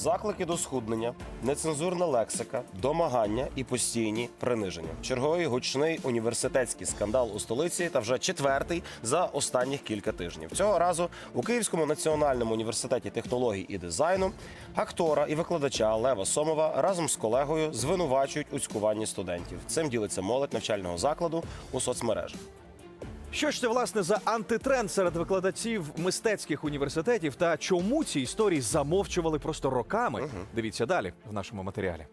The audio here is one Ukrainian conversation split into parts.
Заклики до схуднення, нецензурна лексика, домагання і постійні приниження. Черговий гучний університетський скандал у столиці та вже четвертий за останніх кілька тижнів. Цього разу у Київському національному університеті технологій і дизайну актора і викладача Лева Сомова разом з колегою звинувачують у цькуванні студентів. Цим ділиться молодь навчального закладу у соцмережах. Що ж це власне за антитренд серед викладачів мистецьких університетів та чому ці історії замовчували просто роками? Дивіться далі в нашому матеріалі.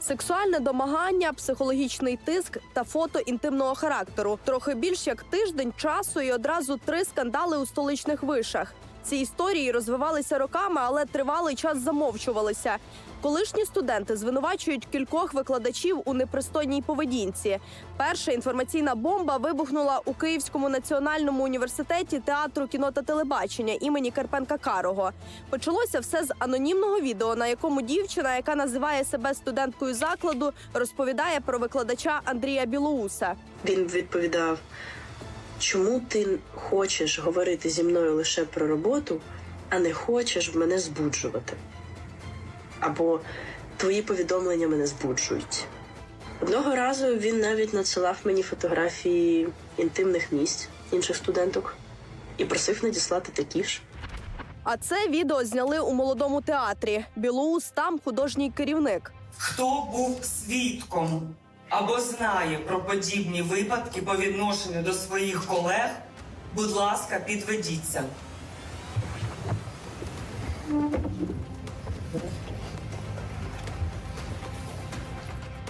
Сексуальне домагання, психологічний тиск та фото інтимного характеру. Трохи більш як тиждень часу і одразу три скандали у столичних вишах. Ці історії розвивалися роками, але тривалий час замовчувалися. Колишні студенти звинувачують кількох викладачів у непристойній поведінці. Перша інформаційна бомба вибухнула у Київському національному університеті театру кіно та телебачення імені Карпенка Карого. Почалося все з анонімного відео, на якому дівчина, яка називає себе студенткою закладу, розповідає про викладача Андрія Білоуса. Він відповідав: чому ти хочеш говорити зі мною лише про роботу, а не хочеш мене збуджувати? Або твої повідомлення мене збуджують. Одного разу він навіть надсилав мені фотографії інтимних місць інших студенток і просив надіслати такі ж. А це відео зняли у молодому театрі. Білоус там художній керівник. Хто був свідком або знає про подібні випадки по відношенню до своїх колег, будь ласка, підведіться.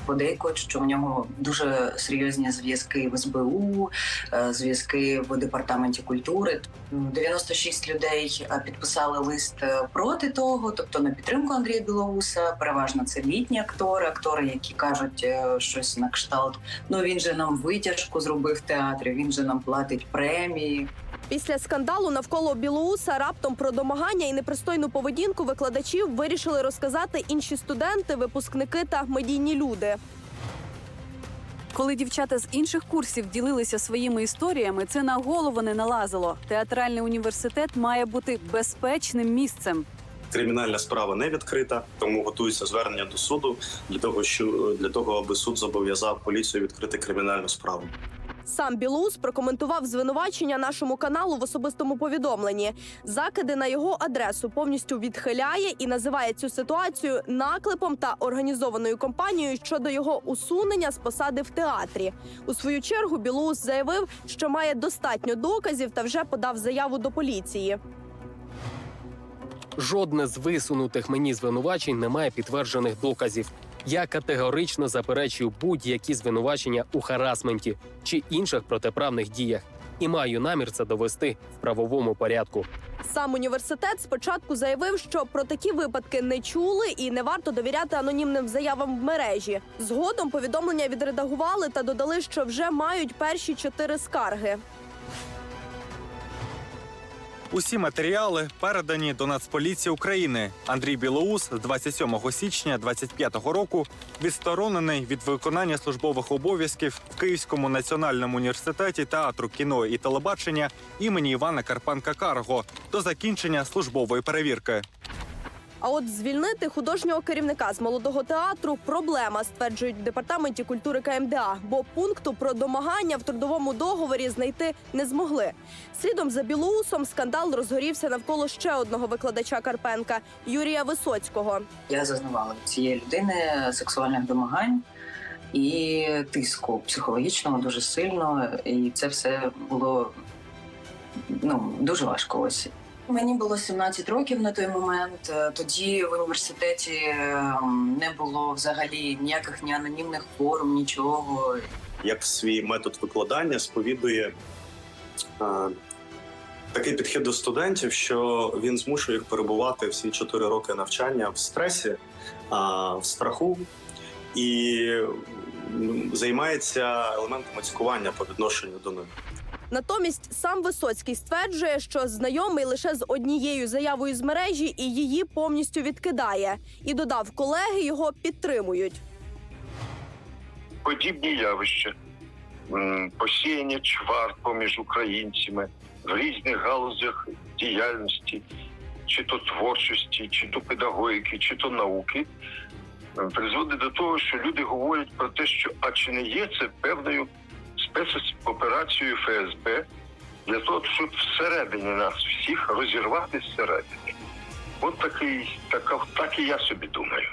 Подейкують, що в нього дуже серйозні зв'язки в СБУ, е, зв'язки в департаменті культури. 96 людей е, підписали лист е, проти того, тобто на підтримку Андрія Білоуса. Переважно це літні актори, актори, які кажуть щось на кшталт. Ну він же нам витяжку зробив в театрі. Він же нам платить премії. Після скандалу навколо Білоуса раптом про домагання і непристойну поведінку викладачів вирішили розказати інші студенти, випускники та медійні люди. Коли дівчата з інших курсів ділилися своїми історіями, це на голову не налазило. Театральний університет має бути безпечним місцем. Кримінальна справа не відкрита, тому готується звернення до суду для того, що для того, аби суд зобов'язав поліцію відкрити кримінальну справу. Сам Білоус прокоментував звинувачення нашому каналу в особистому повідомленні. Закиди на його адресу повністю відхиляє і називає цю ситуацію наклепом та організованою кампанією щодо його усунення з посади в театрі. У свою чергу Білоус заявив, що має достатньо доказів та вже подав заяву до поліції. Жодне з висунутих мені звинувачень не має підтверджених доказів. Я категорично заперечую будь-які звинувачення у харасменті чи інших протиправних діях і маю намір це довести в правовому порядку. Сам університет спочатку заявив, що про такі випадки не чули і не варто довіряти анонімним заявам в мережі. Згодом повідомлення відредагували та додали, що вже мають перші чотири скарги. Усі матеріали передані до Нацполіції України. Андрій Білоус з 27 січня 25 року відсторонений від виконання службових обов'язків в Київському національному університеті театру кіно і телебачення імені Івана Карпанка Карго до закінчення службової перевірки. А от звільнити художнього керівника з молодого театру проблема, стверджують в департаменті культури КМДА, бо пункту про домагання в трудовому договорі знайти не змогли. Слідом за Білоусом скандал розгорівся навколо ще одного викладача Карпенка Юрія Висоцького. Я зазнавала цієї людини сексуальних домагань і тиску психологічного дуже сильно, і це все було ну дуже важко. Ось мені було 17 років на той момент. Е, Тоді в університеті е, не було взагалі ніяких ні анонімних форм, нічого. Як свій метод викладання сповідує е, такий підхід до студентів, що він змушує їх перебувати всі 4 роки навчання в стресі, а, в страху і займається елементами цькування по відношенню до них. Натомість сам Висоцький стверджує, що знайомий лише з однією заявою з мережі і її повністю відкидає. І додав, колеги його підтримують. подібні явища, посіяння чвар поміж українцями, в різних галузях діяльності, чи то творчості, чи то педагогіки, чи то науки, призводить до того, що люди говорять про те, що а чи не є це певною спецоперацією ФСБ для того, щоб всередині нас всіх розірвати всередині. От такий, так, так і я собі думаю.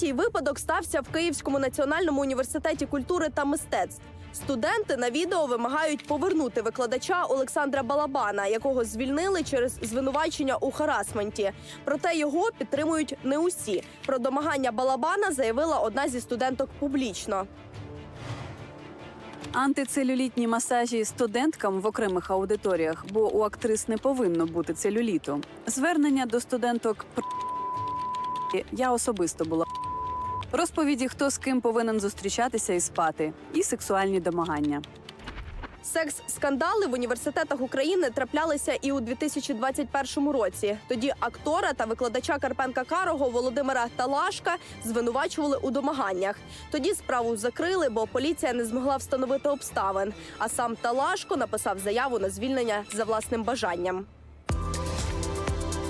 Третій випадок стався в Київському національному університеті культури та мистецтв. Студенти на відео вимагають повернути викладача Олександра Балабана, якого звільнили через звинувачення у харасменті. Проте його підтримують не усі. Про домагання Балабана заявила одна зі студенток публічно. Антицелюлітні масажі студенткам в окремих аудиторіях, бо у актрис не повинно бути целюліту. Звернення до студенток я особисто була. Розповіді, хто з ким повинен зустрічатися і спати, і сексуальні домагання. Секс-скандали в університетах України траплялися і у 2021 році. Тоді актора та викладача Карпенка Карого Володимира Талашка звинувачували у домаганнях. Тоді справу закрили, бо поліція не змогла встановити обставин. А сам Талашко написав заяву на звільнення за власним бажанням.